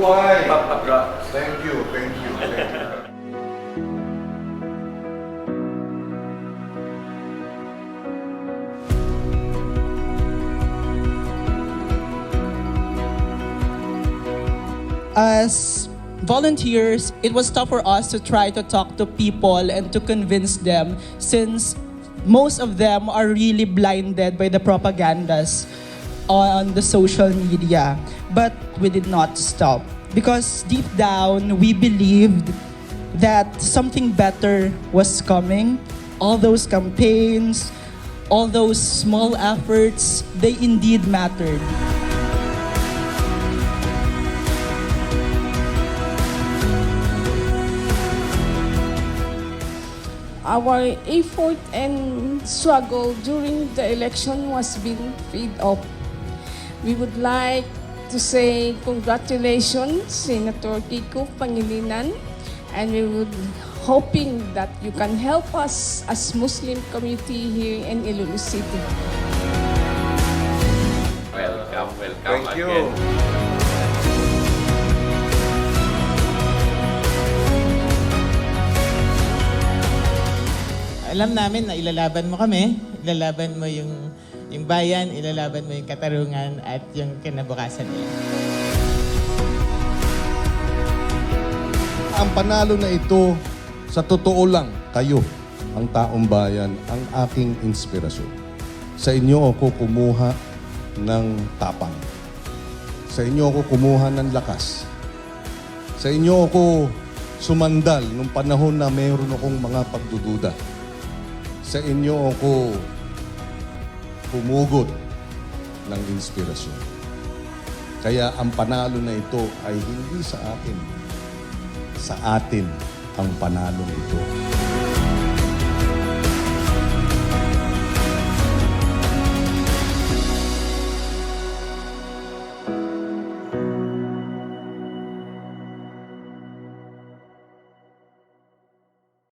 Mabuhay! Papa Thank you, thank you, thank you. as volunteers, it was tough for us to try to talk to people and to convince them since most of them are really blinded by the propagandas on the social media. But we did not stop because deep down we believed that something better was coming. All those campaigns, all those small efforts, they indeed mattered. our effort and struggle during the election was being paid off. We would like to say congratulations, Senator Kiko Pangilinan, and we would hoping that you can help us as Muslim community here in Iloilo City. Welcome, welcome Thank you. Alam namin na ilalaban mo kami, ilalaban mo yung yung bayan, ilalaban mo yung katarungan at yung kinabukasan nila. Ang panalo na ito, sa totoo lang, kayo, ang taong bayan, ang aking inspirasyon. Sa inyo ako kumuha ng tapang. Sa inyo ako kumuha ng lakas. Sa inyo ako sumandal nung panahon na mayroon akong mga pagdududa. Sa inyo ako humugot ng inspirasyon. Kaya ang panalo na ito ay hindi sa akin, sa atin ang panalong ito.